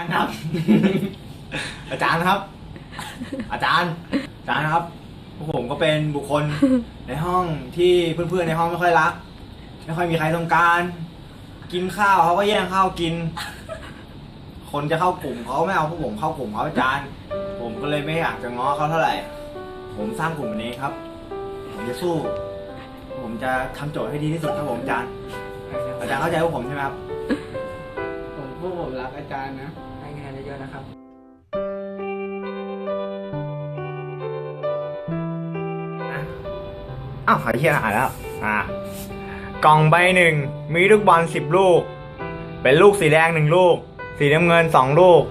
ารย์ครับ อาจารย์ครับ อาจารย์ อาจารย์ครับพวกผมก็เป็นบุคคลในห้องที่เพื่อนๆในห้องไม่ค่อยรัก ไม่ค่อยมีใครต้องการ กินข้าวเขาก็แย่งข้าวกิน คนจะเข้ากลุ่มเขาไม่เอาพวกผมเข้ากลุ่มเขาอาจารย์ ผมก็เลยไม่อยากจะง้อเขาเท่าไหร่ ผมสร้างกลุ่มนี้ครับ ผมจะสู้ ผมจะทำโจทย์ให้ดีที่สุดครับผมอาจารย์ อาจารย์เข้าใจพวกผมใช่ไหมครับ ผมพวกผมรักอาจารย์นะให้คะ แนนเยอะนะครับอ้าวหายเที่ยอ่านแล้ว อ่ากล่องใบหนึ่งมีลูกบอลสิบลูก เป็นลูกสีแดงหนึ่งลูก สีน้ำเงินสองลูก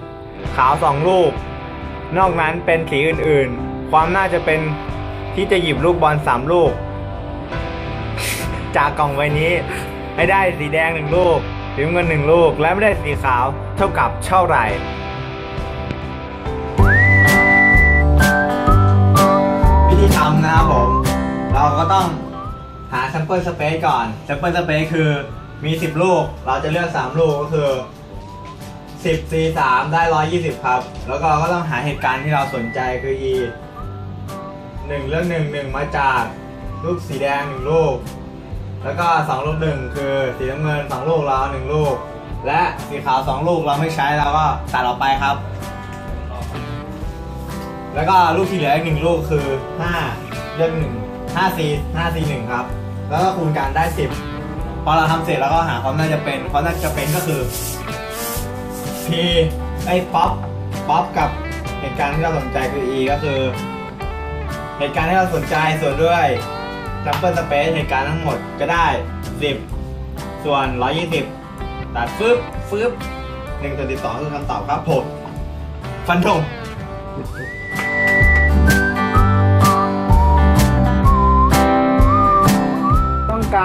ขาวสองลูก นอกนั้นเป็นสีอื่นๆ ความน่าจะเป็นที่จะหยิบลูกบอลสามลูก จากกล่องใบนี้ให้ได้สีแดงหนึ่งลูก สีน้ำเงินหนึ่งลูก และไม่ได้สีขาวเท่ากับเท่าไหร่ำนะครับผม เราก็ต้องหา sample space ก่อน sample space คือมี 10 ลูก เราจะเลือก 3 ลูกก็คือ 10 C 3ได้ 120 ครับ แล้วก็เราก็ต้องหาเหตุการณ์ที่เราสนใจคือ E 1เรื่อง1 1 มาจากลูกสีแดง 1 ลูก แล้วก็ 2 ลูก 1 คือสีน้ำเงิน 2 ลูกเรา1ลูก และสีขาว 2 ลูกเราไม่ใช้เราก็ตัดออกไปครับ แล้วก็ลูกที่เหลืออีกหนึ่งลูกคือ5เลือกหนึ่ง5 C 5 C 1ครับ แล้วก็คูณกันได้10พอเราทำเสร็จแล้วก็หาความน่าจะเป็นความน่าจะเป็นก็คือ P ไอ้ป๊อปป๊อปกับเหตุการณ์ที่เราสนใจคือ E ก็คือ เหตุการณ์ที่เราสนใจส่วนด้วย sample space เหตุการณ์ทั้งหมดก็ได้ 10 ส่วน 120 ตัดฟึบฟึบ1ส่วน12คือคำตอบครับผมฟันธง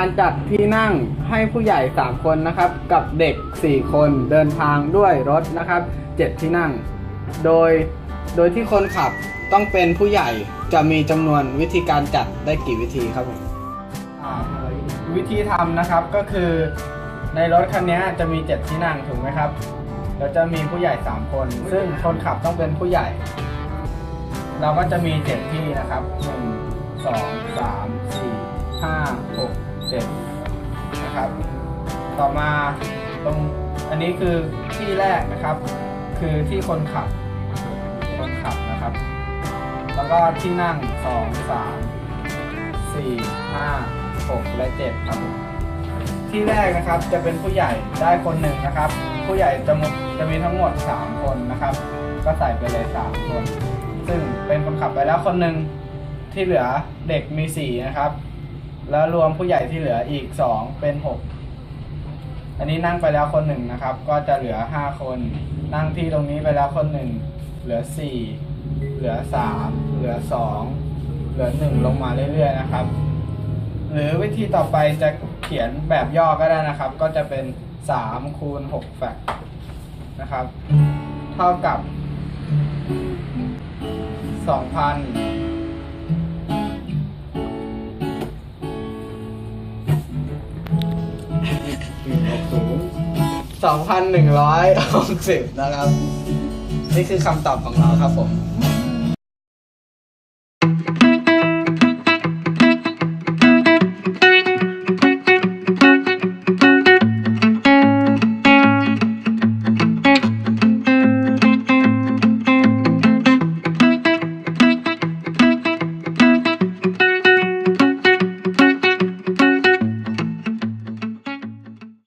การจัดที่นั่งให้ผู้ใหญ่ 3 คนนะครับ กับเด็ก 4 คนเดินทางด้วยรถนะครับ 7 ที่นั่ง โดยโดยที่คนขับต้องเป็นผู้ใหญ่จะมีจำนวนวิธีการจัดได้กี่วิธีครับผมวิธีทำนะครับก็คือในรถคันนี้จะมี 7 ที่นั่งถูกไหมครับ แล้วจะมีผู้ใหญ่ 3 คน ซึ่งคนขับต้องเป็นผู้ใหญ่ เราก็จะมี 7 ที่นะครับ 1 2 3 4 5 6 7นะครับ ต่อมาตรงอันนี้คือที่แรกนะครับ คือที่คนขับคนขับนะครับ แล้วก็ที่นั่ง 2 3 4 5 6 และ 7 ครับผมที่แรกนะครับจะเป็นผู้ใหญ่ได้คนหนึ่งนะครับ ผู้ใหญ่จะมจะมีทั้งหมด 3 คนนะครับ ก็ใส่ไปเลย 3 คน ซึ่งเป็นคนขับไปแล้วคนหนึ่งที่เหลือเด็กมี 4 นะครับ แล้วรวมผู้ใหญ่ที่เหลืออีก2เป็น6อันนี้นั่งไปแล้วคนหนึ่งนะครับ ก็จะเหลือ5คน นั่งที่ตรงนี้ไปแล้วคนหนึ่งเหลือ4เหลือ3เหลือ2เหลือ1ลงมาเรื่อยๆนะครับ หรือวิธีต่อไปจะเขียนแบบย่อก็ได้นะครับ ก็จะเป็น3คูณ6แฟกนะครับ เท่ากับ2,000 2,160 นะครับ นี่คือคำตอบของเราครับผม